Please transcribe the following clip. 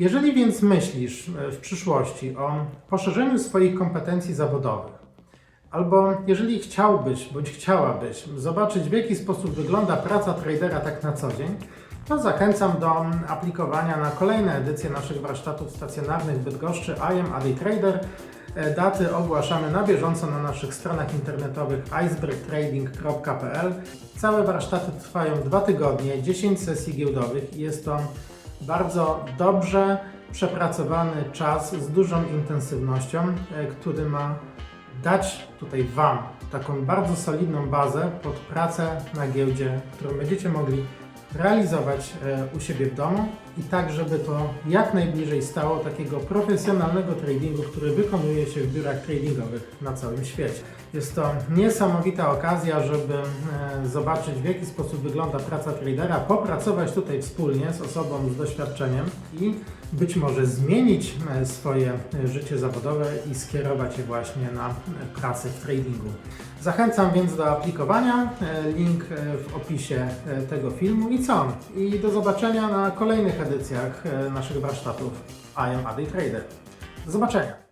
Jeżeli więc myślisz e, w przyszłości o poszerzeniu swoich kompetencji zawodowych, albo jeżeli chciałbyś bądź chciałabyś zobaczyć, w jaki sposób wygląda praca tradera tak na co dzień, to zachęcam do aplikowania na kolejne edycje naszych warsztatów stacjonarnych w Bydgoszczy I am a Day Trader. E, Daty ogłaszamy na bieżąco na naszych stronach internetowych icebergtrading.pl. Całe warsztaty trwają dwa tygodnie, 10 sesji giełdowych i jest to bardzo dobrze przepracowany czas z dużą intensywnością, e, który ma dać tutaj Wam taką bardzo solidną bazę pod pracę na giełdzie, którą będziecie mogli realizować e, u siebie w domu i tak, żeby to jak najbliżej stało takiego profesjonalnego tradingu, który wykonuje się w biurach tradingowych na całym świecie. Jest to niesamowita okazja, żeby e, zobaczyć w jaki sposób wygląda praca tradera, popracować tutaj wspólnie z osobą z doświadczeniem i być może zmienić e, swoje życie zawodowe i skierować je właśnie na pracę w tradingu. Zachęcam więc do aplikowania. Link w opisie tego filmu co? I do zobaczenia na kolejnych edycjach e, naszych warsztatów I am a Day Trader. Do zobaczenia.